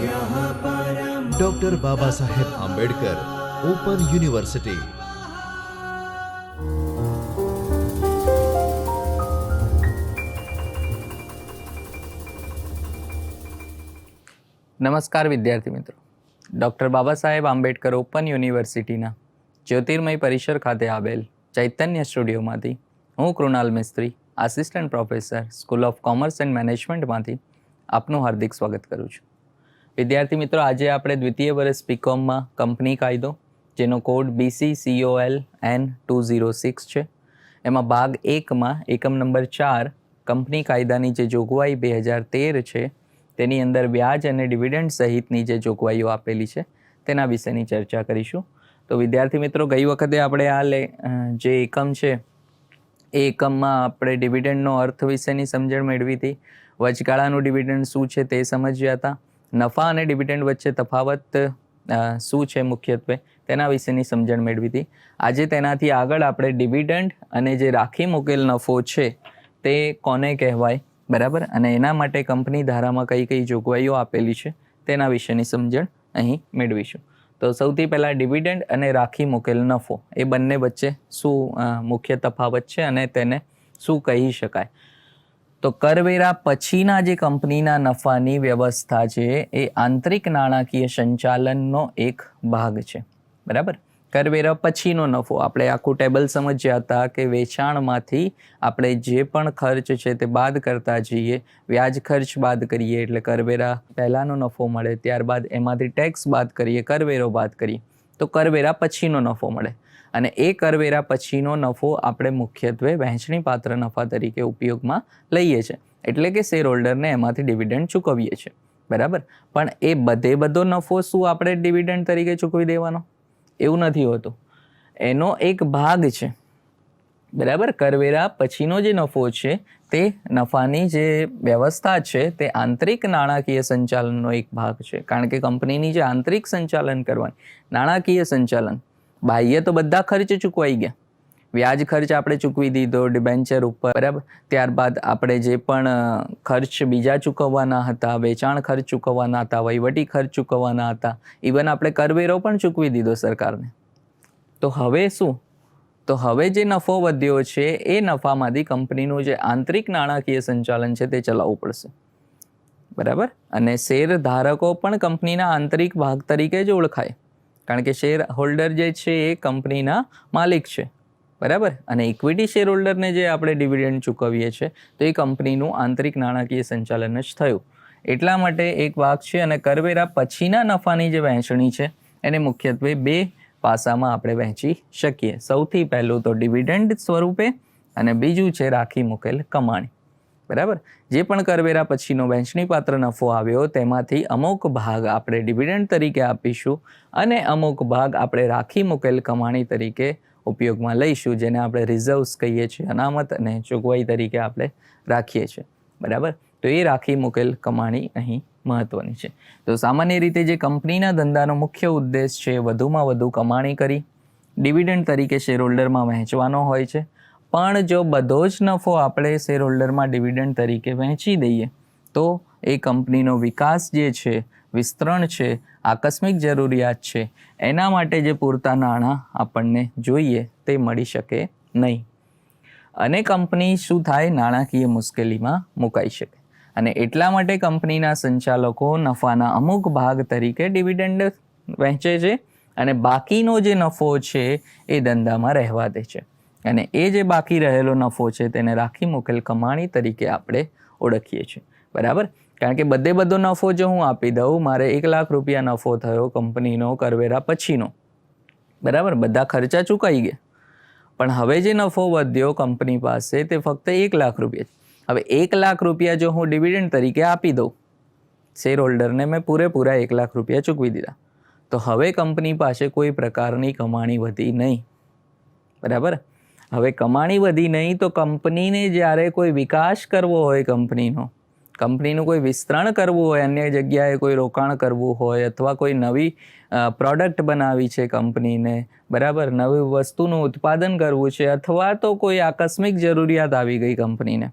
Doctor Baba Saheb Ambedkar open university નમસ્કાર વિદ્યાર્થી મિત્રો. ડૉક્ટર બાબા સાહેબ આંબેડકર ઓપન યુનિવર્સિટીના જ્યોતિર્મય પરિસર ખાતે આવેલ ચૈતન્ય સ્ટુડિયોમાંથી હું Krunal Mistry assistant professor school of commerce and મેનેજમેન્ટમાંથી આપનું હાર્દિક સ્વાગત કરું છું. વિદ્યાર્થી મિત્રો, આજે આપણે દ્વિતીય વર્ષ બીકોમમાં કંપની કાયદો, જેનો code BC COL N two zero six છે. એમાં ભાગ એકમાં એકમ નંબર ચાર કંપની કાયદાની જે જોગવાઈ બે હજાર તેર છે, તેની અંદર વ્યાજ અને ડિવિડન્ડ સહિતની જે જોગવાઈઓ આપેલી છે, તેના વિશેની ચર્ચા કરીશું. તો વિદ્યાર્થી મિત્રો, ગઈ વખતે આપણે આ લે જે એકમ છે, એ એકમમાં આપણે ડિવિડન્ડનો અર્થ વિશેની સમજણ મેળવી હતી. વચગાળાનું ડિવિડન્ડ શું છે તે સમજ્યા હતા. નફા અને ડિવિડન્ડ વચ્ચે તફાવત શું છે મુખ્યત્વે તેના વિશેની સમજણ મેળવી હતી. આજે તેનાથી આગળ આપણે ડિવિડન્ડ અને જે રાખી મૂકેલ નફો છે તે કોને કહેવાય? બરાબર? અને એના માટે કંપની ધારામાં કઈ કઈ જોગવાઈઓ આપેલી છે તેના વિશેની સમજણ અહીં મેળવીશું. તો સૌથી પહેલાં ડિવિડન્ડ અને રાખી મૂકેલ નફો, એ બંને વચ્ચે શું મુખ્ય તફાવત છે અને તેને શું કહી શકાય? તો કરવેરા પછીના જે કંપનીના નફાની વ્યવસ્થા છે, એ આંતરિક નાણાકીય સંચાલનનો એક ભાગ છે. બરાબર? કરવેરા પછીનો નફો. આપણે આખું ટેબલ સમજ્યા હતા કે વેચાણમાંથી આપણે જે પણ ખર્ચ છે તે બાદ કરતા જઈએ. વ્યાજ ખર્ચ બાદ કરીએ, એટલે કરવેરા પહેલાંનો નફો મળે, ત્યારબાદ એમાંથી ટેક્સ બાદ કરીએ, કરવેરો બાદ કરીએ. તો કરવેરા પછીનો નફો મળે. અને એ કરવેરા પછીનો નફો આપણે મુખ્યત્વે વહેંચણી પાત્ર નફા તરીકે ઉપયોગમાં લઈએ છીએ. એટલે કે શેર હોલ્ડરને એમાંથી ડિવિડન્ડ ચૂકવીએ છીએ. બરાબર? પણ એ બધે બધો નફો શું આપણે ડિવિડન્ડ તરીકે ચૂકવી દેવાનો? એવું નથી હોતું. એનો એક ભાગ છે. બરાબર? કરવેરા પછીનો જે નફો છે, તે નફાની જે વ્યવસ્થા છે, તે આંતરિક નાણાકીય સંચાલનનો એક ભાગ છે. કારણ કે કંપનીની જે આંતરિક સંચાલન કરવાની, નાણાકીય સંચાલન બાહ્ય તો બધા ખર્ચ ચૂકવાઈ ગયા. વ્યાજ ખર્ચ આપણે ચૂકવી દીધો ડિબેન્ચર ઉપર. બરાબર? ત્યારબાદ આપણે જે પણ ખર્ચ બીજા ચૂકવવાના હતા, વેચાણ ખર્ચ ચૂકવવાના હતા, વહીવટી ખર્ચ ચૂકવવાના હતા ઇવન આપણે કરવેરો પણ ચૂકવી દીધો સરકારને. તો હવે શું? તો હવે જે નફો વધ્યો છે, એ નફામાંથી કંપનીનું જે આંતરિક નાણાકીય સંચાલન છે, તે ચલાવવું પડશે. બરાબર? અને શેર ધારકો પણ કંપનીના આંતરિક ભાગ તરીકે જ ઓળખાય. કારણ કે શેર હોલ્ડર જે છે એ કંપનીના માલિક છે. બરાબર? અને ઇક્વિટી શેર હોલ્ડરને જે આપણે ડિવિડન્ડ ચૂકવીએ છીએ તો એ કંપનીનું આંતરિક નાણાકીય સંચાલન જ થયું. એટલા માટે એક ભાગ છે અને કરવેરા પછીના નફાની જે વહેંચણી છે, એને મુખ્યત્વે બે પાસામાં આપણે વહેંચી શકીએ. સૌથી પહેલું તો ડિવિડન્ડ સ્વરૂપે અને બીજું છે રાખી મૂકેલ કમાણી. બરાબર? જે પણ કરવેરા પછીનો વહેંચણીપાત્ર નફો આવ્યો તેમાંથી અમુક ભાગ આપણે ડિવિડન્ડ તરીકે આપીશું અને અમુક ભાગ આપણે રાખી મૂકેલ કમાણી તરીકે ઉપયોગમાં લઈશું, જેને આપણે રિઝર્વ્સ કહીએ છીએ, અનામત અને જોગવાઈ તરીકે આપણે રાખીએ છીએ. બરાબર? તો એ રાખી મૂકેલ કમાણી અહીં મહત્વની છે. તો સામાન્ય રીતે જે કંપનીના ધંધાનો મુખ્ય ઉદ્દેશ છે વધુમાં વધુ કમાણી કરી, ડિવિડન્ડ તરીકે શેર હોલ્ડરમાં વહેંચવાનો હોય છે પણ જો બધો જ નફો આપણે શેર હોલ્ડરમાં ડિવિડન્ડ તરીકે વહેંચી દઈએ, તો એ કંપનીનો વિકાસ જે છે, વિસ્તરણ છે, આકસ્મિક જરૂરિયાત છે, એના માટે જે પૂરતા નાણાં આપણને જોઈએ તે મળી શકે નહીં. અને કંપની શું થાય? નાણાકીય મુશ્કેલીમાં મુકાઈ શકે. અને એટલા માટે કંપનીના સંચાલકો નફાના અમુક ભાગ તરીકે ડિવિડન્ડ વહેંચે છે અને બાકીનો જે નફો છે, એ ધંધામાં રહેવા દે છે. અને એ જે બાકી રહેલો નફો છે તેને રાખી મૂકેલ કમાણી તરીકે આપણે ઓળખીએ છીએ. બરાબર? કારણ કે બધે બધો નફો જો હું આપી દઉં, મારે એક લાખ રૂપિયા નફો થયો કંપનીનો, કરવેરા પછીનો. બરાબર? બધા ખર્ચા ચૂકાઈ ગયા. પણ હવે જે નફો વધ્યો કંપની પાસે તે ફક્ત એક લાખ રૂપિયા હવે એક લાખ રૂપિયા જો હું ડિવિડન્ડ તરીકે આપી દઉં શેર હોલ્ડરને મેં પૂરેપૂરા એક લાખ રૂપિયા ચૂકવી દીધા. તો હવે કંપની પાસે કોઈ પ્રકારની કમાણી વધી નહીં. બરાબર? હવે કમાણી વધી નહીં તો કંપનીને જ્યારે કોઈ વિકાસ કરવો હોય કંપનીનો, કંપનીનું કોઈ વિસ્તરણ કરવું હોય, અન્ય જગ્યાએ કોઈ રોકાણ કરવું હોય અથવા કોઈ નવી પ્રોડક્ટ બનાવી છે કંપનીને, બરાબર? નવી વસ્તુનું ઉત્પાદન કરવું છે અથવા તો કોઈ આકસ્મિક જરૂરિયાત આવી ગઈ કંપનીને,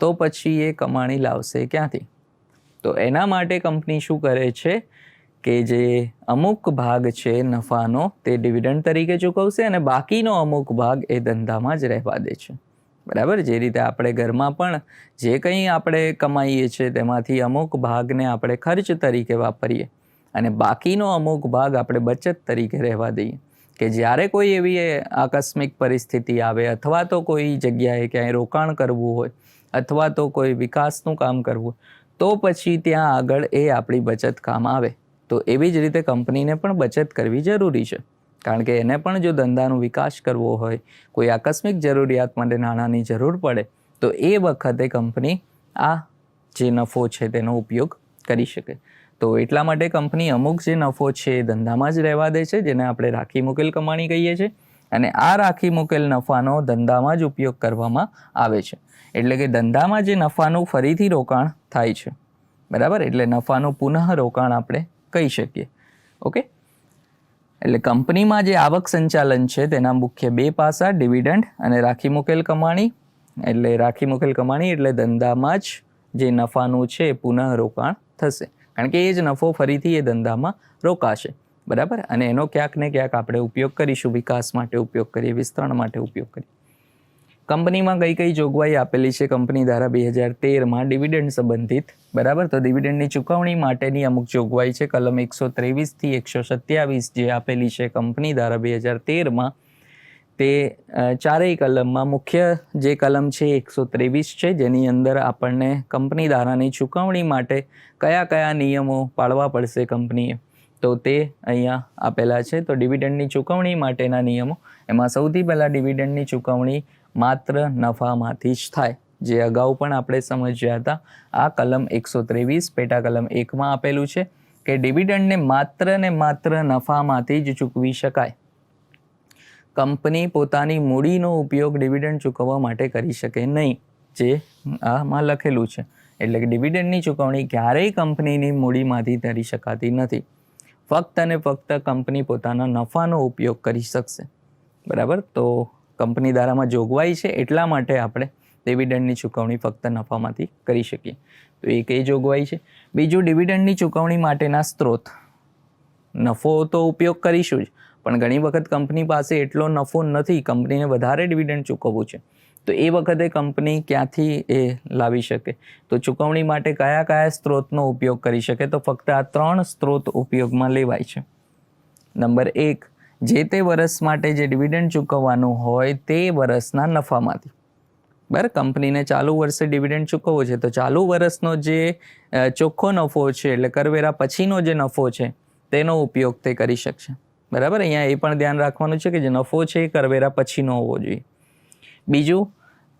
તો પછી એ કમાણી લાવશે ક્યાંથી? તો એના માટે કંપની શું કરે છે? કે જે અમુક ભાગ છે નફાનો તે ડિવિડન્ડ તરીકે ચૂકવશે અને બાકીનો અમુક ભાગ એ ધંધામાં જ રહેવા દે છે. બરાબર? જે રીતે આપણે ઘરમાં પણ જે કંઈ આપણે કમાઈએ છીએ તેમાંથી અમુક ભાગને આપણે ખર્ચ તરીકે વાપરીએ અને બાકીનો અમુક ભાગ આપણે બચત તરીકે રહેવા દઈએ. કે જ્યારે કોઈ એવી આકસ્મિક પરિસ્થિતિ આવે અથવા તો કોઈ જગ્યાએ ક્યાંય રોકાણ કરવું હોય અથવા તો કોઈ વિકાસનું કામ કરવું તો પછી ત્યાં આગળ એ આપણી બચત કામ આવે. તો એવી જ રીતે કંપનીને પણ બચત કરવી જરૂરી છે. કારણ કે એને પણ જો ધંધાનો વિકાસ કરવો હોય, કોઈ આકસ્મિક જરૂરિયાત માટે નાણાંની જરૂર પડે, તો એ વખતે કંપની આ જે નફો છે તેનો ઉપયોગ કરી શકે. તો એટલા માટે કંપની અમુક જે નફો છે એ ધંધામાં જ રહેવા દે છે, જેને આપણે રાખી મૂકેલ કમાણી કહીએ છીએ, અને આ રાખી મૂકેલ નફાનો ધંધામાં જ ઉપયોગ કરવામાં આવે છે. એટલે કે ધંધામાં જે નફાનું ફરીથી રોકાણ થાય છે. બરાબર? એટલે નફાનું પુનઃ રોકાણ આપણે કહી શકીએ. ઓકે એટલે કંપનીમાં જે આવક સંચાલન છે, તેના મુખ્ય બે પાસા ડિવિડન્ડ અને રાખી મૂકેલ કમાણી. એટલે રાખી મૂકેલ કમાણી એટલે ધંધામાં જ જે નફાનું છે એ પુનઃ રોકાણ થશે. કારણ કે એ જ નફો ફરીથી એ ધંધામાં રોકાશે. બરાબર? અને એનો ક્યાંક ને ક્યાંક આપણે ઉપયોગ કરીશું, વિકાસ માટે ઉપયોગ કરીએ, વિસ્તરણ માટે ઉપયોગ કરીએ. કંપનીમાં કઈ કઈ જોગવાઈ આપેલી છે કંપની દ્વારા બે હજાર તેરમાં ડિવિડન્ડ સંબંધિત? બરાબર? તો ડિવિડન્ડની ચૂકવણી માટેની અમુક જોગવાઈ છે. કલમ એકસો ત્રેવીસથી એકસો સત્યાવીસ જે આપેલી છે કંપની દ્વારા બે હજાર તેરમાં. તે ચારેય કલમમાં મુખ્ય જે કલમ છે એકસો ત્રેવીસ છે. જેની અંદર આપણને કંપની ધારાની ચૂકવણી માટે કયા કયા નિયમો પાળવા પડશે કંપનીએ? તો તે અહીંયા આપેલા છે. તો ડિવિડન્ડની ચૂકવણી માટેના નિયમો. એમાં સૌથી પહેલાં ડિવિડન્ડની ચૂકવણી માત્ર નફામાંથી જ થાય. જે અગાઉ પણ આપણે સમજ્યા હતા, આ કલમ એકસો ત્રેવીસ પેટા કલમ એકમાં આપેલું છે કે ડિવિડન્ડને માત્ર ને માત્ર નફામાંથી જ ચૂકવી શકાય. કંપની પોતાની મૂડીનો ઉપયોગ ડિવિડન્ડ ચૂકવવા માટે કરી શકે નહીં, જે આમાં લખેલું છે. એટલે કે ડિવિડન્ડની ચૂકવણી ક્યારેય કંપનીની મૂડીમાંથી કરી શકાતી નથી. ફક્ત અને ફક્ત કંપની પોતાના નફાનો ઉપયોગ કરી શકશે. બરાબર? તો કંપની ધારામાં જોગવાઈ છે એટલા માટે આપણે ડિવિડન્ડની ચૂકવણી ફક્ત નફામાંથી કરી શકીએ. તો એ કઈ જોગવાઈ છે? બીજું, ડિવિડન્ડની ચૂકવણી માટેના સ્ત્રોત. નફો તો ઉપયોગ કરીશું જ, પણ ઘણી વખત કંપની પાસે એટલો નફો નથી, કંપનીને વધારે ડિવિડન્ડ ચૂકવવું છે. તો એ વખતે કંપની ક્યાંથી એ લાવી શકે? તો ચૂકવણી માટે કયા કયા સ્ત્રોતનો ઉપયોગ કરી શકે? તો ફક્ત આ ત્રણ સ્ત્રોત ઉપયોગમાં લેવાય છે. નંબર એક જે તે વર્ષ માટે જે ડિવિડન્ડ ચૂકવવાનું હોય તે વર્ષના નફામાંથી. બરાબર? કંપનીને ચાલુ વર્ષે ડિવિડન્ડ ચૂકવવો છે. તો ચાલુ વર્ષનો જે ચોખ્ખો નફો છે, એટલે કરવેરા પછીનો જે નફો છે, તેનો ઉપયોગ તે કરી શકશે. બરાબર? અહીંયા એ પણ ધ્યાન રાખવાનું છે કે જે નફો છે એ કરવેરા પછીનો હોવો જોઈએ. બીજું,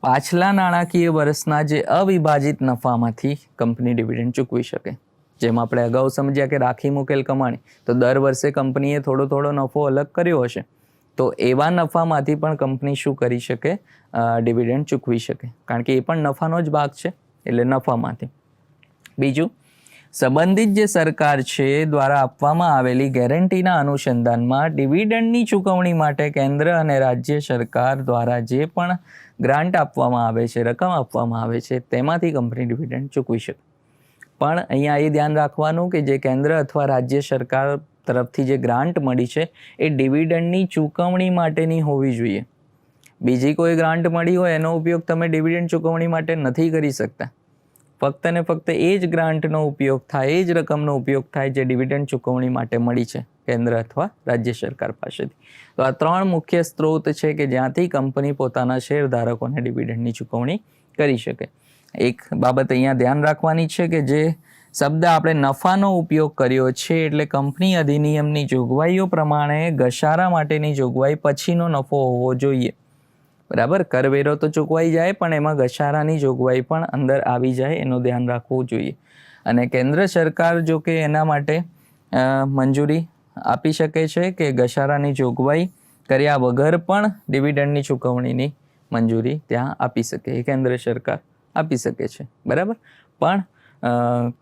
પાછલા નાણાકીય વર્ષના જે અવિભાજિત નફામાંથી કંપની ડિવિડન્ડ ચૂકવી શકે. જેમ આપણે અગાઉ સમજ્યા કે રાખી મૂકેલ કમાણી, તો દર વર્ષે કંપનીએ થોડો થોડો નફો અલગ કર્યો હશે. તો એવા નફામાંથી પણ કંપની શું કરી શકે? ડિવિડન્ડ ચૂકવી શકે. કારણ કે એ પણ નફાનો જ ભાગ છે, એટલે નફામાંથી. બીજું, સંબંધિત જે સરકાર છે, દ્વારા આપવામાં આવેલી ગેરંટીના અનુસંધાનમાં ડિવિડન્ડની ચૂકવણી માટે કેન્દ્ર અને રાજ્ય સરકાર દ્વારા જે પણ ગ્રાન્ટ આપવામાં આવે છે, રકમ આપવામાં આવે છે, તેમાંથી કંપની ડિવિડન્ડ ચૂકવી શકે. પણ અહીંયા એ ધ્યાન રાખવાનું કે જે કેન્દ્ર અથવા રાજ્ય સરકાર તરફથી જે ગ્રાન્ટ મળી છે, એ ડિવિડન્ડની ચૂકવણી માટેની હોવી જોઈએ. બીજી કોઈ ગ્રાન્ટ મળી હોય, એનો ઉપયોગ તમે ડિવિડન્ડ ચૂકવણી માટે નથી કરી શકતા. ફક્ત ને ફક્ત એ જ ગ્રાન્ટનો ઉપયોગ થાય, એ જ રકમનો ઉપયોગ થાય જે ડિવિડન્ડ ચૂકવણી માટે મળી છે, કેન્દ્ર અથવા રાજ્ય સરકાર પાસેથી. તો આ ત્રણ મુખ્ય સ્ત્રોત છે કે જ્યાંથી કંપની પોતાના શેરધારકોને ડિવિડન્ડની ચૂકવણી કરી શકે. એક બાબત અહીંયા ધ્યાન રાખવાની છે કે જે શબ્દ આપણે નફાનો ઉપયોગ કર્યો છે એટલે કંપની અધિનિયમની જોગવાઈઓ પ્રમાણે ઘસારા માટેની જોગવાઈ પછીનો નફો હોવો જોઈએ. બરાબર? કરવેરો તો ચૂકવાઈ જાય પણ એમાં ઘસારાની જોગવાઈ પણ અંદર આવી જાય એનું ધ્યાન રાખવું જોઈએ. અને કેન્દ્ર સરકાર જો કે એના માટે મંજૂરી આપી શકે છે કે ઘસારાની જોગવાઈ કર્યા વગર પણ ડિવિડન્ડની ચૂકવણીની મંજૂરી ત્યાં આપી શકે કેન્દ્ર સરકાર. આપી શકે છે. બરાબર? પણ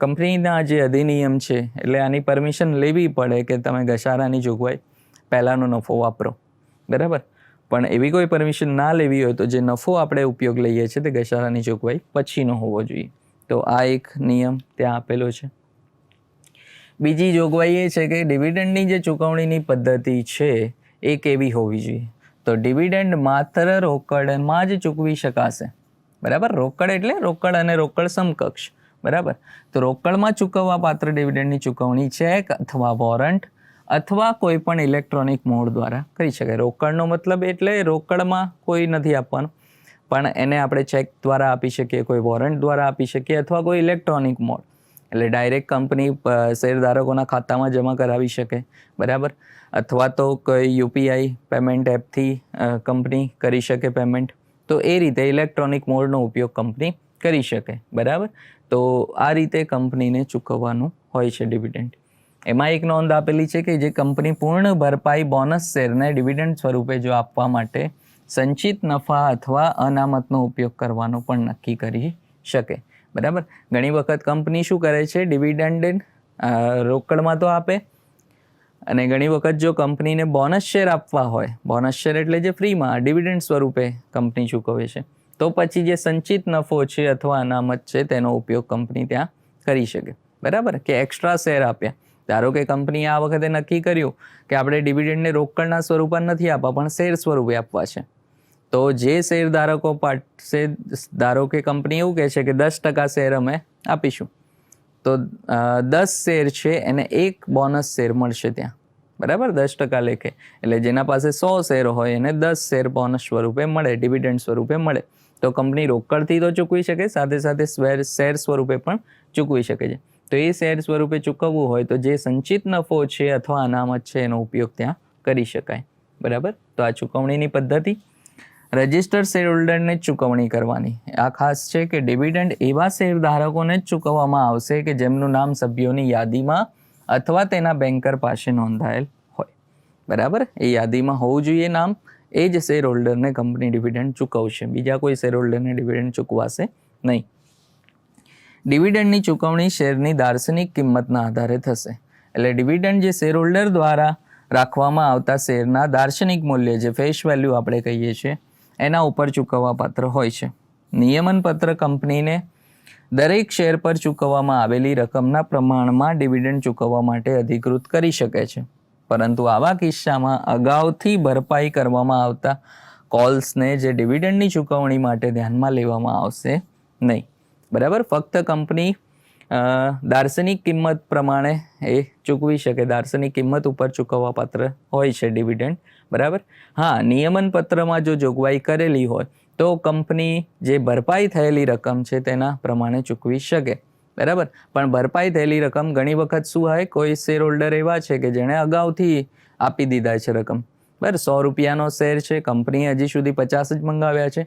કંપનીના જે અધિનિયમ છે, એટલે આની પરમિશન લેવી પડે કે તમે ઘસારાની જોગવાઈ પહેલાંનો નફો વાપરો. બરાબર? પણ એવી કોઈ પરમિશન ના લેવી હોય તો જે નફો આપણે ઉપયોગ લઈએ છીએ તે ઘસારાની જોગવાઈ પછીનો હોવો જોઈએ. તો આ એક નિયમ ત્યાં આપેલો છે. બીજી જોગવાઈ એ છે કે ડિવિડન્ડની જે ચૂકવણીની પદ્ધતિ છે એ કેવી હોવી જોઈએ? તો ડિવિડન્ડ માત્ર રોકડમાં જ ચૂકવી શકાશે. બરાબર? રોકડ એટલે રોકડ અને રોકડ સમકક્ષ. બરાબર? તો રોકડમાં ચૂકવવા પાત્ર ડિવિડન્ડની ચૂકવણી ચેક અથવા વોરંટ અથવા કોઈ પણ ઇલેક્ટ્રોનિક મોડ દ્વારા કરી શકાય. રોકડનો મતલબ એટલે રોકડમાં કોઈ નથી આપવાનું. પણ એને આપણે ચેક દ્વારા આપી શકીએ, કોઈ વોરંટ દ્વારા આપી શકીએ અથવા કોઈ ઇલેક્ટ્રોનિક મોડ. એટલે ડાયરેક્ટ કંપની શેરધારકોના ખાતામાં જમા કરાવી શકે. બરાબર? અથવા તો કોઈ યુપીઆઈ પેમેન્ટ એપથી કંપની કરી શકે પેમેન્ટ. તો એ રીતે ઇલેક્ટ્રોનિક મોડનો ઉપયોગ કંપની કરી શકે, બરાબર? તો આ રીતે કંપનીને ચૂકવવાનું હોય છે ડિવિડન્ડ એમાં એક નોંધ આપેલી છે કે જે કંપની પૂર્ણ ભરપાઈ બોનસ શેરને ડિવિડન્ડ સ્વરૂપે જો આપવા માટે સંચિત નફા અથવા અનામતનો ઉપયોગ કરવાનો પણ નક્કી કરી શકે, બરાબર? ઘણી વખત કંપની શું કરે છે? ડિવિડન્ડ રોકડમાં તો આપે અને ઘણી વખત જો કંપનીને બોનસ શેર આપવા હોય બોનસ શેર એટલે જે ફ્રીમાં ડિવિડન્ડ સ્વરૂપે કંપની ચૂકવે છે, તો પછી જે સંચિત નફો છે અથવા અનામત છે તેનો ઉપયોગ કંપની ત્યાં કરી શકે. બરાબર? કે એક્સ્ટ્રા શેર આપ્યા. ધારો કે કંપનીએ આ વખતે નક્કી કર્યું કે આપણે ડિવિડન્ડને રોકડના સ્વરૂપમાં નથી આપવા, પણ શેર સ્વરૂપે આપવા છે. તો જે શેરધારકો પાસે ધારો કે કંપની એવું કહે છે કે દસ ટકા શેર અમે આપીશું. તો દસ શેર છે, એને એક બોનસ શેર મળશે ત્યાં. બરાબર? દસ ટકા લેખે. એટલે જેના પાસે સો શેર હોય, એને દસ શેર બોનસ સ્વરૂપે મળે ડિવિડન્ડ સ્વરૂપે મળે. તો કંપની રોકડથી તો ચૂકવી શકે, સાથે સાથે શેર શેર સ્વરૂપે પણ ચૂકવી શકે છે. તો એ શેર સ્વરૂપે ચૂકવવું હોય, તો જે સંચિત નફો છે અથવા અનામત છે, એનો ઉપયોગ ત્યાં કરી શકાય. બરાબર? તો આ ચૂકવણીની પદ્ધતિ રજિસ્ટર શેર હોલ્ડરને જ ચૂકવણી કરવાની. આ ખાસ છે કે ડિવિડન્ડ એવા શેરધારકોને જ ચૂકવવામાં આવશે કે જેમનું નામ સભ્યોની યાદીમાં અથવા તેના બેન્કર પાસે નોંધાયેલ હોય. બરાબર? એ યાદીમાં હોવું જોઈએ નામ. એ જ શેર હોલ્ડરને કંપની ડિવિડન્ડ ચૂકવશે. બીજા કોઈ શેર હોલ્ડરને ડિવિડન્ડ ચૂકવાશે નહીં. ડિવિડન્ડની ચૂકવણી શેરની દાર્શનિક કિંમતના આધારે થશે. એટલે ડિવિડન્ડ જે શેર હોલ્ડર દ્વારા રાખવામાં આવતા શેરના દાર્શનિક મૂલ્ય જે ફેસ વેલ્યુ આપણે કહીએ છીએ એના ઉપર ચૂકવવા પાત્ર હોય છે. નિયમન પત્ર કંપનીને દરેક શેર પર ચૂકવવામાં આવેલી રકમના પ્રમાણમાં ડિવિડન્ડ ચૂકવવા માટે અધિકૃત કરી શકે છે. પરંતુ આવા કિસ્સામાં અગાઉથી ભરપાઈ કરવામાં આવતા કોલ્સને જે ડિવિડન્ડની ચૂકવણી માટે ધ્યાનમાં લેવામાં આવશે નહીં. બરાબર? ફક્ત કંપની દાર્શનિક કિંમત પ્રમાણે એ ચૂકવી શકે. દાર્શનિક કિંમત ઉપર ચૂકવવા પાત્ર હોય છે ડિવિડન્ડ બરાબર? હા નિયમન પત્રમાં જો જોગવાઈ કરેલી હોય, તો કંપની જે ભરપાઈ થયેલી રકમ છે તેના પ્રમાણે ચૂકવી શકે, બરાબર? પણ ભરપાઈ થયેલી રકમ ઘણી વખત શું હોય, કોઈ શેર હોલ્ડર એવા છે કે જેણે અગાઉથી આપી દીધા છે રકમ. બરાબર? સો રૂપિયાનો શેર છે, કંપનીએ હજી સુધી પચાસ જ મંગાવ્યા છે.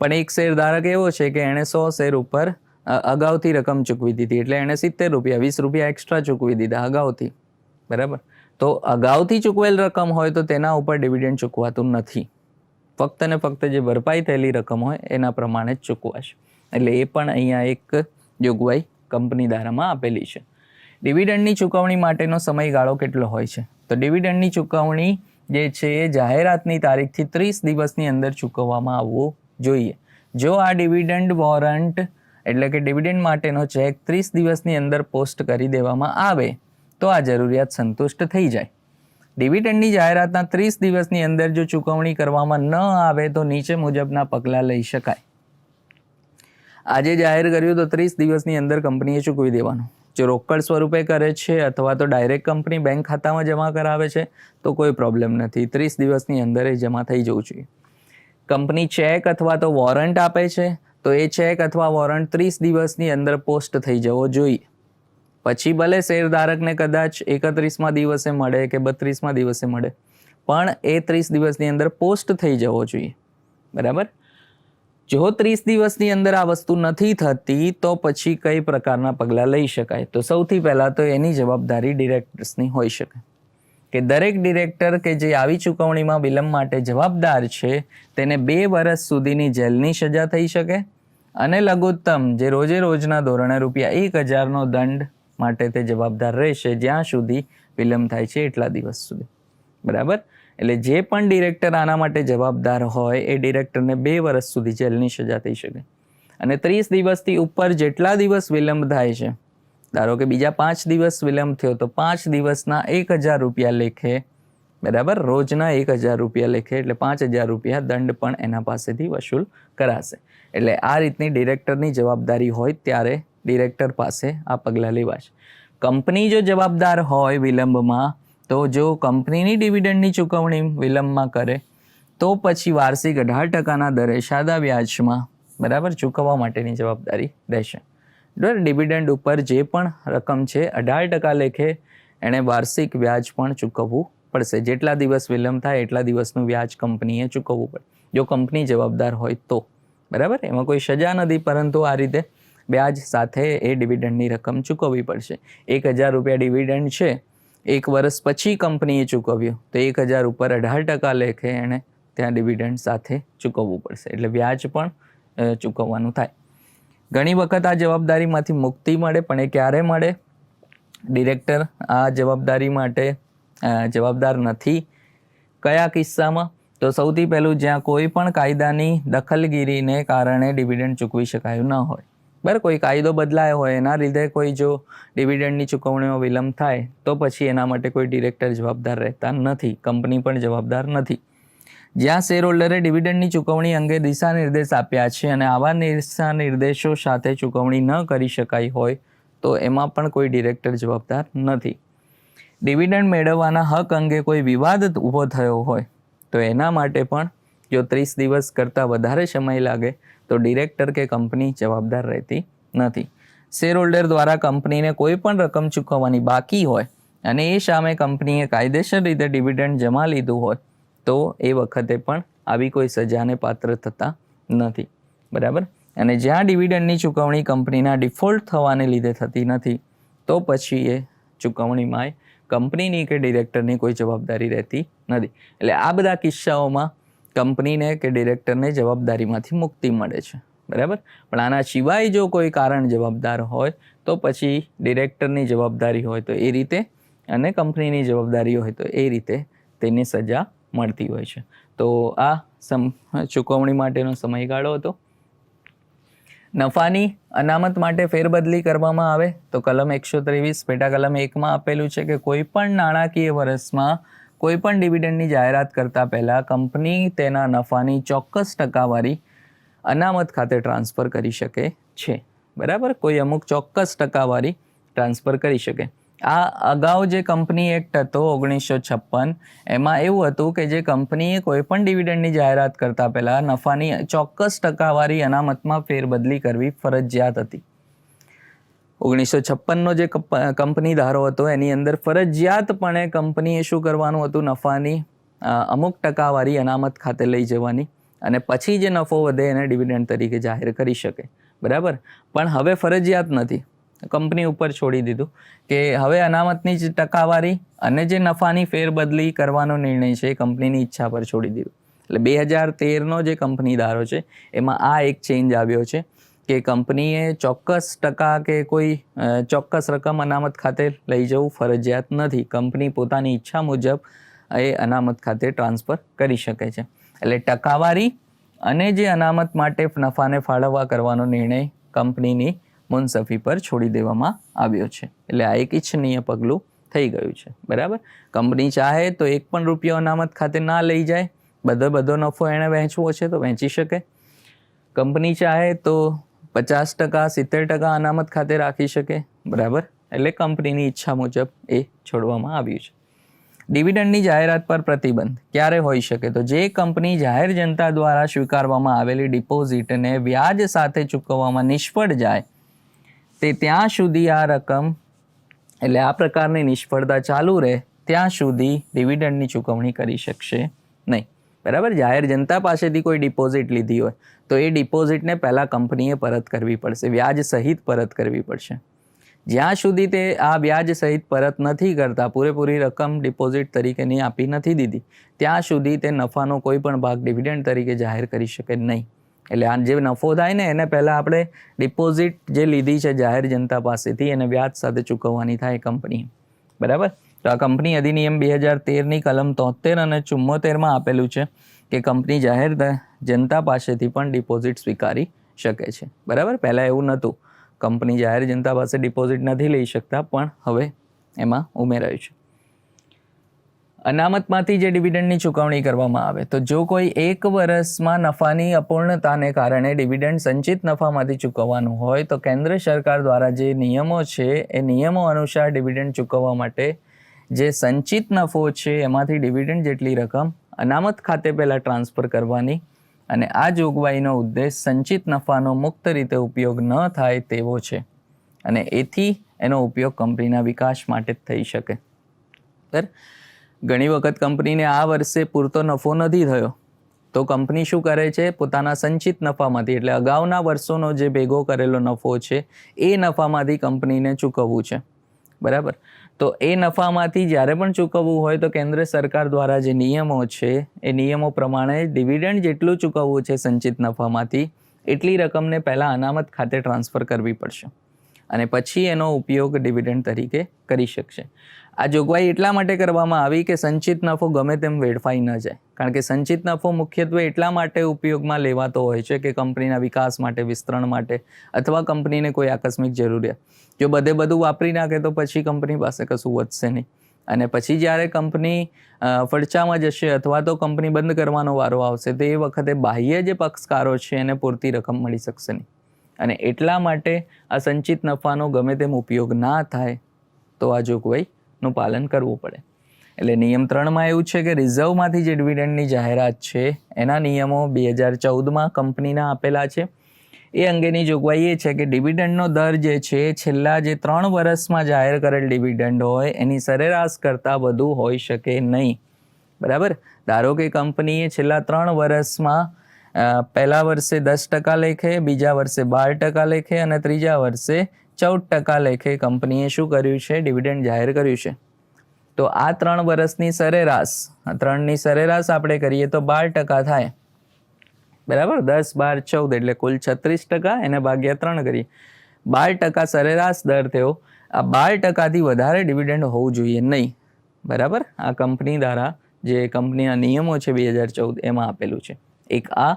પણ એક શેર ધારક એવો છે કે એણે સો શેર ઉપર અગાઉથી રકમ ચૂકવી દીધી એટલે એણે સિત્તેર રૂપિયા, વીસ રૂપિયા એક્સ્ટ્રા ચૂકવી દીધા અગાઉથી. બરાબર? તો અગાઉથી ચૂકવેલ રકમ હોય તો તેના ઉપર ડિવિડન્ડ ચૂકવાતું નથી. ફક્ત ને ફક્ત જે ભરપાઈ થયેલી રકમ હોય એના પ્રમાણે જ ચૂકવાશે. એટલે એ પણ અહીંયા એક જોગવાઈ કંપની ધારામાં આપેલી છે. ડિવિડન્ડની ચૂકવણી માટેનો સમયગાળો કેટલો હોય છે? તો ડિવિડન્ડની ચૂકવણી જે છે એ જાહેરાતની તારીખથી ત્રીસ દિવસની અંદર ચૂકવવામાં આવવું જોઈએ. જો આ ડિવિડન્ડ વોરંટ એટલે કે ડિવિડન્ડ માટેનો ચેક ત્રીસ દિવસની અંદર પોસ્ટ કરી દેવામાં આવે તો આ જરૂરિયાત સંતુષ્ટ થઈ જાય. ડિવિડન્ડની જાહેરાતના ત્રીસ દિવસની અંદર જો ચૂકવણી કરવામાં ન આવે તો નીચે મુજબના પગલાં લઈ શકાય. આજે જાહેર કર્યું તો ત્રીસ દિવસની અંદર કંપનીએ ચૂકવી દેવાનું. જો રોકડ સ્વરૂપે કરે છે અથવા તો ડાયરેક્ટ કંપની બેંક ખાતામાં જમા કરાવે છે, તો કોઈ પ્રોબ્લેમ નથી. ત્રીસ દિવસની અંદર એ જમા થઈ જવું જોઈએ. કંપની ચેક અથવા તો વોરંટ આપે છે તો એ ચેક અથવા વોરંટ ત્રીસ દિવસની અંદર પોસ્ટ થઈ જવો જોઈએ. પછી ભલે શેરધારકને કદાચ એકત્રીસમાં દિવસે મળે કે બત્રીસમાં દિવસે મળે, પણ એ ત્રીસ દિવસની અંદર પોસ્ટ થઈ જવો જોઈએ. બરાબર? જો ત્રીસ દિવસની અંદર આ વસ્તુ નથી થતી, તો પછી કઈ પ્રકારના પગલાં લઈ શકાય? તો સૌથી પહેલાં તો એની જવાબદારી ડિરેક્ટર્સની હોઈ શકે. કે દરેક ડિરેક્ટર કે જે આવી ચૂકવણીમાં વિલંબ માટે જવાબદાર છે, તેને બે વર્ષ સુધીની જેલની સજા થઈ શકે? અને લઘુત્તમ, જે રોજે રોજના ધોરણે રૂપિયા એક હજારનો દંડ માટે તે જવાબદાર રહેશે, જ્યાં સુધી વિલંબ થાય છે એટલા દિવસ સુધી. બરાબર? એટલે જે પણ ડિરેક્ટર આના માટે જવાબદાર હોય, એ ડિરેક્ટરને બે વર્ષ સુધી જેલની સજા થઈ શકે. અને ત્રીસ દિવસથી ઉપર જેટલા દિવસ વિલંબ થાય છે ધારો કે બીજા પાંચ દિવસ વિલંબ થયો તો પાંચ દિવસના એક હજાર રૂપિયા લેખે, બરાબર? રોજના એક હજાર રૂપિયા લેખે, એટલે પાંચ હજાર રૂપિયા દંડ પણ એના પાસેથી વસૂલ કરાશે. એટલે આ રીતની ડિરેક્ટરની જવાબદારી હોય ત્યારે ડિરેક્ટર પાસે આ પગલાં લેવાશે. કંપની જો જવાબદાર હોય વિલંબમાં, તો જો કંપનીની ડિવિડન્ડની ચૂકવણી વિલંબમાં કરે, તો પછી વાર્ષિક અઢાર ટકાના દરે સાદા વ્યાજમાં, બરાબર? ચૂકવવા માટેની જવાબદારી રહેશે. બરાબર ડિવિડન્ડ ઉપર જે પણ રકમ છે, અઢાર ટકા લેખે એણે વાર્ષિક વ્યાજ પણ ચૂકવવું પડશે. જેટલા દિવસ વિલંબ થાય, એટલા દિવસનું વ્યાજ કંપનીએ ચૂકવવું પડે. જો કંપની જવાબદાર હોય તો. બરાબર? એમાં કોઈ સજા નથી, પરંતુ આ રીતે વ્યાજ સાથે એ ડિવિડન્ડની રકમ ચૂકવવી પડશે. એક હજાર રૂપિયા ડિવિડન્ડ છે, એક વર્ષ પછી કંપનીએ ચૂકવ્યું, તો એક હજાર ઉપર અઢાર ટકા લેખે એણે ત્યાં ડિવિડન્ડ સાથે ચૂકવવું પડશે. એટલે વ્યાજ પણ ચૂકવવાનું થાય. ઘણી વખત આ જવાબદારીમાંથી મુક્તિ મળે, પણ એ ક્યારે મળે? ડિરેક્ટર આ જવાબદારી માટે જવાબદાર નથી. કયા કિસ્સામાં? તો સૌથી પહેલું જ્યાં કોઈ પણ કાયદાની દખલગીરીને કારણે ડિવિડન્ડ ચૂકવી શકાયું ન હોય. બરાબર, કોઈ કાયદો બદલાયો હોય, એના લીધે કોઈ જો ડિવિડન્ડની ચૂકવણીમાં વિલંબ થાય, તો પછી એના માટે કોઈ ડિરેક્ટર જવાબદાર રહેતા નથી, કંપની પણ જવાબદાર નથી. જ્યાં શેર હોલ્ડરે ડિવિડન્ડની ચૂકવણી અંગે દિશા નિર્દેશ આપ્યા છે અને આવા દિશા નિર્દેશો સાથે ચૂકવણી ન કરી શકાય હોય તો એમાં પણ કોઈ ડિરેક્ટર જવાબદાર નથી. ડિવિડન્ડ મેળવવાના હક અંગે કોઈ વિવાદ ઊભો થયો હોય તો એના માટે પણ જો ત્રીસ દિવસ કરતાં વધારે સમય લાગે તો ડિરેક્ટર કે કંપની જવાબદાર રહેતી નથી. શેર હોલ્ડર દ્વારા કંપનીને કોઈ પણ રકમ ચૂકવવાની બાકી હોય અને એ સામે કંપનીએ કાયદેસર રીતે ડિવિડન્ડ જમા લીધું હોય તો એ વખતે પણ આવી કોઈ સજાને પાત્ર થતા નથી. બરાબર? અને જ્યાં ડિવિડન્ડની ચૂકવણી કંપનીના ડિફોલ્ટ થવાને લીધે થતી નથી, તો પછી એ ચૂકવણીમાં કંપનીની કે ડિરેક્ટરની કોઈ જવાબદારી રહેતી નથી. એટલે આ બધા કિસ્સાઓમાં કંપનીને કે ડિરેક્ટરને જવાબદારીમાંથી મુક્તિ મળે છે. બરાબર? પણ આના સિવાય જો કોઈ કારણ જવાબદાર હોય, તો પછી ડિરેક્ટરની જવાબદારી હોય તો એ રીતે અને કંપનીની જવાબદારી હોય તો એ રીતે તેની સજા મળતી હોય છે. તો આ સમ, ચૂકવણી માટેનો સમયગાળો હતો. નફાની અનામત માટે ફેરબદલી કરવામાં આવે તો કલમ એકસો ત્રેવીસ પેટા કલમ એકમાં આપેલું છે કે કોઈ પણ નાણાકીય વર્ષમાં કોઈ પણ ડિવિડન્ડની જાહેરાત કરતા પહેલાં કંપની તેના નફાની ચોક્કસ ટકાવારી અનામત ખાતે ટ્રાન્સફર કરી શકે છે. બરાબર? કોઈ અમુક ચોક્કસ ટકાવારી ટ્રાન્સફર કરી શકે. આ અગાઉ જે કંપની એક્ટ હતો ઓગણીસો છપ્પન, એમાં એવું હતું કે જે કંપનીએ કોઈ પણ ડિવિડન્ડની જાહેરાત કરતા પહેલાં નફાની ચોક્કસ ટકાવારી અનામતમાં ફેરબદલી કરવી ફરજિયાત હતી. ઓગણીસો છપ્પનનો જે કપ- કંપની ધારો હતો, એની અંદર ફરજિયાતપણે કંપનીએ શું કરવાનું હતું? નફાની અમુક ટકાવારી અનામત ખાતે લઈ જવાની અને પછી જે નફો વધે એને ડિવિડન્ડ તરીકે જાહેર કરી શકે. બરાબર? પણ હવે ફરજિયાત નથી. કંપની ઉપર છોડી દીધું કે હવે અનામતની જ ટકાવારી અને જે નફાની ફેરબદલી કરવાનો નિર્ણય છે એ કંપનીની ઈચ્છા પર છોડી દીધું. એટલે બે હજાર તેરનો જે કંપની ધારો છે, એમાં આ એક ચેન્જ આવ્યો છે કે કંપનીએ ચોક્કસ ટકા કે કોઈ ચોક્કસ રકમ અનામત ખાતે લઈ જવું ફરજિયાત નથી. કંપની પોતાની ઈચ્છા મુજબ એ અનામત ખાતે ટ્રાન્સફર કરી શકે છે. એટલે ટકાવારી અને જે અનામત માટે નફાને ફાળવવા કરવાનો નિર્ણય કંપનીની મુનસફી પર છોડી દેવામાં આવ્યો છે. એટલે આ એક ઇચ્છનીય પગલું થઈ ગયું છે. બરાબર? કંપની ચાહે તો એક પણ રૂપિયો અનામત ખાતે ના લઈ જાય. બધો બધો નફો એણે વહેંચવો છે તો વહેંચી શકે. કંપની ચાહે તો પચાસ ટકા, સિત્તેર ટકા અનામત ખાતે રાખી શકે. બરાબર? એટલે કંપનીની ઈચ્છા મુજબ એ છોડવામાં આવ્યું છે. ડિવિડન્ડની જાહેરાત પર પ્રતિબંધ. ક્યારે હોઈ શકે? તો જે કંપની જાહેર જનતા દ્વારા સ્વીકારવામાં આવેલી ડિપોઝિટને વ્યાજ સાથે ચૂકવવામાં નિષ્ફળ જાય તે ત્યાં સુધી આ રકમ, એટલે આ પ્રકારની નિષ્ફળતા ચાલુ રહે, ત્યાં સુધી ડિવિડન્ડની ચૂકવણી કરી શકશે નહીં. બરાબર? જાહેર જનતા પાસેથી કોઈ ડિપોઝિટ લીધી હોય, તો એ ડિપોઝિટને પહેલાં કંપનીએ પરત કરવી પડશે, વ્યાજ સહિત પરત કરવી પડશે. જ્યાં સુધી તે આ વ્યાજ સહિત પરત નથી કરતા, પૂરેપૂરી રકમ ડિપોઝિટ તરીકેની આપી નથી દીધી, ત્યાં સુધી તે નફાનો કોઈ પણ ભાગ ડિવિડન્ડ તરીકે જાહેર કરી શકે નહીં. એટલે આ જે નફો થાય ને, એને પહેલાં આપણે ડિપોઝિટ જે લીધી છે જાહેર જનતા પાસેથી, એને વ્યાજ સાથે ચૂકવવાની થાય કંપની. બરાબર? તો આ કંપની અધિનિયમ બે હજાર તેરની કલમ તોતેર અને ચુમ્મોતેરમાં આપેલું છે કે કંપની જાહેર જનતા પાસેથી પણ ડિપોઝિટ સ્વીકારી શકે છે. બરાબર? પહેલાં એવું નહોતું. કંપની જાહેર જનતા પાસે ડિપોઝિટ નથી લઈ શકતા, પણ હવે એમાં ઉમેરાયું છે. અનામતમાંથી જે ડિવિડન્ડની ચૂકવણી કરવામાં આવે, તો જો કોઈ એક વર્ષમાં નફાની અપૂર્ણતાને કારણે ડિવિડન્ડ સંચિત નફામાંથી ચૂકવવાનું હોય, તો કેન્દ્ર સરકાર દ્વારા જે નિયમો છે, એ નિયમો અનુસાર ડિવિડન્ડ ચૂકવવા માટે જે સંચિત નફો છે, એમાંથી ડિવિડન્ડ જેટલી રકમ અનામત ખાતે પહેલાં ટ્રાન્સફર કરવાની અને આ જોગવાઈનો ઉદ્દેશ સંચિત નફાનો મુક્ત રીતે ઉપયોગ ન થાય તેવો છે. અને એથી એનો ઉપયોગ કંપનીના વિકાસ માટે જ થઈ શકે. બરાબર? ઘણી વખત કંપનીને આ વર્ષે પૂરતો નફો નથી થયો. તો કંપની શું કરે છે? પોતાના સંચિત નફામાંથી, એટલે અગાઉના વર્ષોનો જે ભેગો કરેલો નફો છે, એ નફામાંથી કંપનીને ચૂકવવું છે. બરાબર? તો એ નફામાંથી જ્યારે પણ ચૂકવવું હોય, તો કેન્દ્ર સરકાર દ્વારા જે નિયમો છે, એ નિયમો પ્રમાણે ડિવિડન્ડ જેટલું ચૂકવવું છે સંચિત નફામાંથી, એટલી રકમને પહેલાં અનામત ખાતે ટ્રાન્સફર કરવી પડશે. અને પછી એનો ઉપયોગ ડિવિડન્ડ તરીકે કરી શકશે. આ જોગવાઈ એટલા માટે કરવામાં આવી કે સંચિત નફો ગમે તેમ વેડફાઈ ન જાય. કારણ કે સંચિત નફો મુખ્યત્વે એટલા માટે ઉપયોગમાં લેવાતો હોય છે કે કંપનીના વિકાસ માટે, વિસ્તરણ માટે અથવા કંપનીને કોઈ આકસ્મિક જરૂરિયાત. જો બધે બધું વાપરી નાખે તો પછી કંપની પાસે કશું વધશે નહીં. અને પછી જ્યારે કંપની ફડચામાં જશે અથવા તો કંપની બંધ કરવાનો વારો આવશે, તો એ વખતે બાહ્ય જે પક્ષકારો છે એને પૂરતી રકમ મળી શકશે નહીં. અને એટલા માટે આ સંચિત નફાનો ગમે તેમ ઉપયોગ ના થાય તો આ જોગવાઈનું પાલન કરવું પડે. એટલે નિયમ ત્રણમાં એવું છે કે રિઝર્વમાંથી જે ડિવિડન્ડની જાહેરાત છે, એના નિયમો બે હજાર ચૌદમાં કંપનીના આપેલા છે. એ અંગેની જોગવાઈ એ છે કે ડિવિડન્ડનો દર જે છે, છેલ્લા જે ત્રણ વર્ષમાં જાહેર કરેલ ડિવિડન્ડ હોય, એની સરેરાશ કરતાં વધુ હોઈ શકે નહીં. બરાબર? ધારો કે કંપનીએ છેલ્લા ત્રણ વર્ષમાં પહેલા વર્ષે દસ ટકા લેખે, બીજા વર્ષે બાર ટકા લેખે અને ત્રીજા વર્ષે ચૌદ ટકા લેખે કંપનીએ શું કર્યું છે? ડિવિડન્ડ જાહેર કર્યું છે. તો આ ત્રણ વર્ષની સરેરાશ ત્રણની સરેરાશ આપણે કરીએ તો બાર ટકા થાય. બરાબર? દસ બાર ચૌદ એટલે કુલ છત્રીસ ટકા, એને ભાગ્યા ત્રણ કરીએ. બાર ટકા સરેરાશ દર થયો આ બાર ટકાથી વધારે ડિવિડન્ડ હોવું જોઈએ નહીં. બરાબર? આ કંપની દ્વારા જે કંપનીના નિયમો છે બે હજાર ચૌદ, એમાં આપેલું છે. એક આ.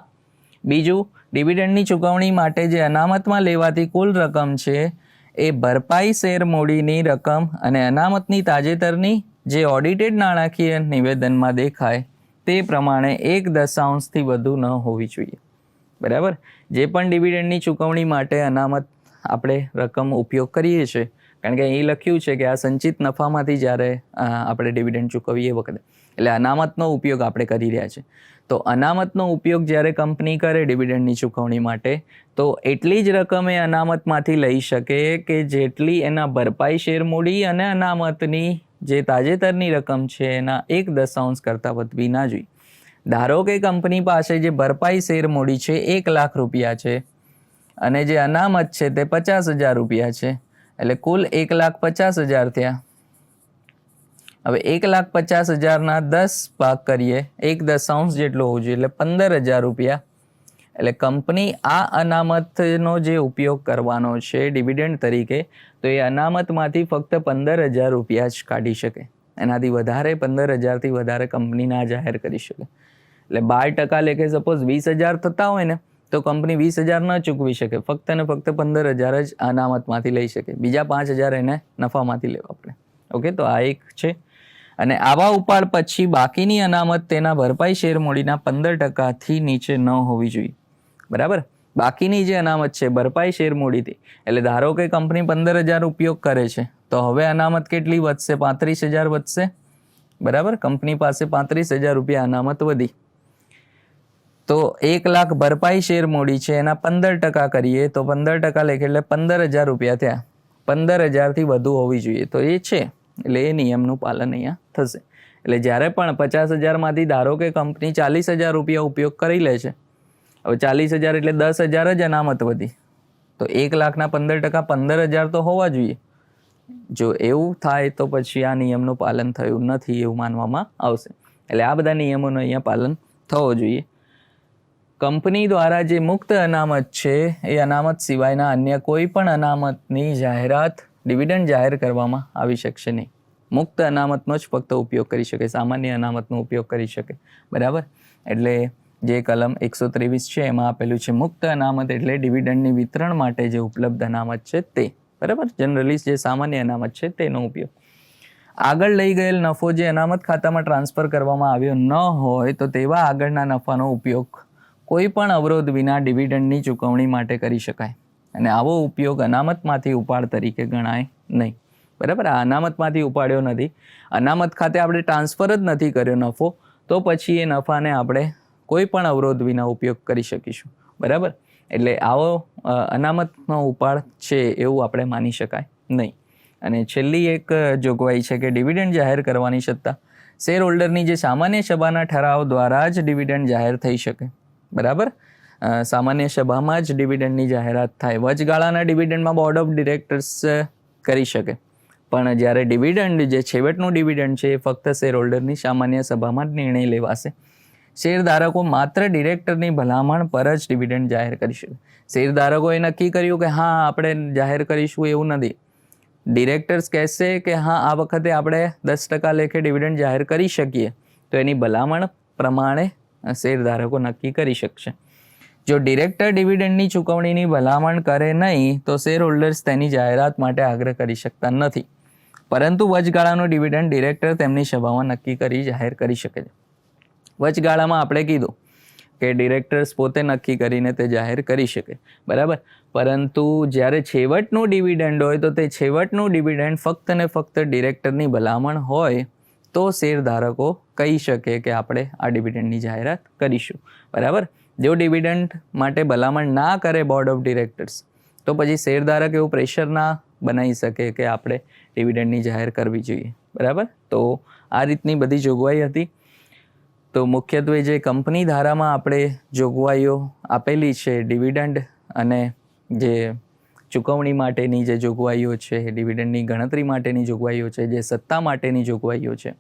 બીજું, ડિવિડન્ડની ચૂકવણી માટે જે અનામતમાં લેવાતી કુલ રકમ છે એ ભરપાઈ શેર મૂડીની રકમ અને અનામતની તાજેતરની જે ઓડિટેડ નાણાકીય નિવેદનમાં દેખાય તે પ્રમાણે એક દશાંશથી વધુ ન હોવી જોઈએ. બરાબર? જે પણ ડિવિડન્ડની ચૂકવણી માટે અનામત આપણે રકમ ઉપયોગ કરીએ છીએ, કારણ કે અહીં લખ્યું છે કે આ સંચિત નફામાંથી જ્યારે આપણે ડિવિડન્ડ ચૂકવીએ વખતે. એટલે અનામતનો ઉપયોગ આપણે કરી રહ્યા છે તો અનામતનો ઉપયોગ જ્યારે કંપની કરે ડિવિડન્ડની ચૂકવણી માટે, તો એટલી જ રકમ એ અનામતમાંથી લઈ શકે કે જેટલી એના ભરપાઈ શેર મૂડી અને અનામતની જે તાજેતરની રકમ છે એના એક દશાંશ કરતાં વધવી ના જોઈએ ધારો કે કંપની પાસે જે ભરપાઈ શેર મૂડી છે એક લાખ રૂપિયા છે અને જે અનામત છે તે પચાસ હજાર રૂપિયા છે, એટલે કુલ એક લાખ પચાસ હજાર થયા. હવે એક લાખ પચાસ હજારના દસ ભાગ કરીએ. એક દશાંશ જેટલો હોવું જોઈએ, એટલે પંદર હજાર રૂપિયા. એટલે કંપની આ અનામતનો જે ઉપયોગ કરવાનો છે ડિવિડન્ડ તરીકે, તો એ અનામતમાંથી ફક્ત પંદર હજાર રૂપિયા જ કાઢી શકે. એનાથી વધારે પંદર હજારથી વધારે કંપની ના જાહેર કરી શકે. એટલે બાર ટકા લેખે સપોઝ વીસ હજાર થતા હોય ને, તો કંપની વીસ હજાર ન ચૂકવી શકે. ફક્ત ને ફક્ત પંદર હજાર જ અનામતમાંથી લઈ શકે. બીજા પાંચ હજાર એને નફામાંથી લેવા પડે. ઓકે, તો આ એક છે. અને આવા ઉપાડ પછી બાકીની અનામત તેના ભરપાઈ શેર મૂડીના પંદર ટકાથી નીચે ન હોવી જોઈએ. બરાબર? બાકીની જે અનામત છે, ભરપાઈ શેર મૂડીથી. એટલે ધારો કે કંપની પંદર હજાર ઉપયોગ કરે છે, તો હવે અનામત કેટલી વધશે? પાંત્રીસ હજાર વધશે. બરાબર? કંપની પાસે પાંત્રીસ હજાર રૂપિયા અનામત વધી. તો એક લાખ ભરપાઈ શેર મૂડી છે, એના પંદર ટકા કરીએ, તો પંદર ટકા લેખે એટલે પંદર હજાર રૂપિયા થયા. પંદર હજારથી વધુ હોવી જોઈએ. તો એ છે. એટલે એ નિયમનું પાલન અહીંયા થશે. એટલે જ્યારે પણ પચાસ હજારમાંથી ધારો કે કંપની ચાલીસ હજાર રૂપિયા ઉપયોગ કરી લે છે, હવે ચાલીસ હજાર એટલે દસ હજાર જ અનામત વધી. તો એક લાખના પંદર ટકા પંદર હજાર તો હોવા જોઈએ. જો એવું થાય તો પછી આ નિયમનું પાલન થયું નથી એવું માનવામાં આવશે. એટલે આ બધા નિયમોનું અહીંયા પાલન થવો જોઈએ. કંપની દ્વારા જે મુક્ત અનામત છે, એ અનામત સિવાયના અન્ય કોઈ પણ અનામતની જાહેરાત ડિવિડન્ડ જાહેર કરવામાં આવી શકશે નહીં. મુક્ત અનામતનો જ ફક્ત ઉપયોગ કરી શકે, સામાન્ય અનામતનો ઉપયોગ કરી શકે. બરાબર? એટલે જે કલમ એકસો ત્રેવીસ છે, એમાં આપેલું છે, મુક્ત અનામત એટલે ડિવિડન્ડની વિતરણ માટે જે ઉપલબ્ધ અનામત છે તે. બરાબર? જનરલી જે સામાન્ય અનામત છે તેનો ઉપયોગ. આગળ લઈ ગયેલ નફો જે અનામત ખાતામાં ટ્રાન્સફર કરવામાં આવ્યો ન હોય, તો તેવા આગળના નફાનો ઉપયોગ કોઈ પણ અવરોધ વિના ડિવિડન્ડની ચૂકવણી માટે કરી શકાય. અને આવો ઉપયોગ અનામતમાંથી ઉપાડ તરીકે ગણાય નહીં. બરાબર? આ અનામતમાંથી ઉપાડ્યો નથી. અનામત ખાતે આપણે ટ્રાન્સફર જ નથી કર્યો નફો, તો પછી એ નફાને આપણે કોઈ પણ અવરોધ વિના ઉપયોગ કરી શકીશું. બરાબર? એટલે આવો અનામતનો ઉપાડ છે એવું આપણે માની શકાય નહીં. અને છેલ્લી એક જોગવાઈ છે કે ડિવિડન્ડ જાહેર કરવાની સત્તા. શેર હોલ્ડરની જે સામાન્ય સભાના ઠરાવ દ્વારા જ ડિવિડન્ડ જાહેર થઈ શકે. બરાબર? સામાન્ય સભામાં જ ડિવિડન્ડની જાહેરાત થાય. વચગાળાના ડિવિડન્ડમાં બોર્ડ ઓફ ડિરેક્ટર્સ કરી શકે. પણ જ્યારે ડિવિડન્ડ જે છેવટનું ડિવિડન્ડ છે એ ફક્ત શેર હોલ્ડરની સામાન્ય સભામાં જ નિર્ણય લેવાશે. શેરધારકો માત્ર ડિરેક્ટરની ભલામણ પર જ ડિવિડન્ડ જાહેર કરી શકે. શેરધારકોએ નક્કી કર્યું કે હા, આપણે જાહેર કરીશું એવું નથી. ડિરેક્ટર્સ કહેશે કે હા, આ વખતે આપણે દસ ટકા લેખે ડિવિડન્ડ જાહેર કરી શકીએ. તો એની ભલામણ પ્રમાણે શેરધારકો નક્કી કરી શકશે. જો ડિરેક્ટર ડિવિડન્ડની ચૂકવણીની ભલામણ કરે નહીં, તો શેર હોલ્ડર્સ તેની જાહેરાત માટે આગ્રહ કરી શકતા નથી. પરંતુ વચગાળાનું ડિવિડન્ડ ડિરેક્ટર તેમની સભામાં નક્કી કરી, જાહેર કરી શકે છે. વચગાળામાં આપણે કીધું કે ડિરેક્ટર્સ પોતે નક્કી કરીને તે જાહેર કરી શકે. બરાબર? પરંતુ જ્યારે છેવટનું ડિવિડન્ડ હોય, તો તે છેવટનું ડિવિડન્ડ ફક્ત ને ફક્ત ડિરેક્ટરની ભલામણ હોય, તો શેરધારકો કહી શકે કે આપણે આ ડિવિડન્ડની જાહેરાત કરીશું. બરાબર? જો ડિવિડન્ડ માટે ભલામણ ના કરે બોર્ડ ઓફ ડિરેક્ટર્સ તો પછી શેરધારક એવું પ્રેશર ના બનાવી શકે કે આપણે ડિવિડન્ડની જાહેર કરવી જોઈએ. બરાબર? તો આ રીતની બધી જોગવાઈ હતી. તો મુખ્યત્વે જે કંપની ધારામાં આપણે જોગવાઈઓ આપેલી છે ડિવિડન્ડ અને જે ચૂકવણી માટેની જે જોગવાઈઓ છે ડિવિડન્ડની ગણતરી માટેની જોગવાઈઓ છે, જે સત્તા માટેની જોગવાઈઓ છે,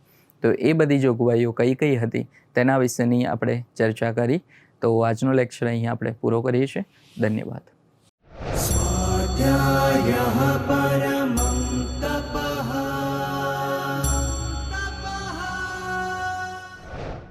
તો એ બધી જોગવાઈઓ કઈ કઈ હતી તેના વિશેની આપણે ચર્ચા કરી. તો આજનો લેક્ચર અહીંયા આપણે પૂરો કરીએ છીએ. ધન્યવાદ. પર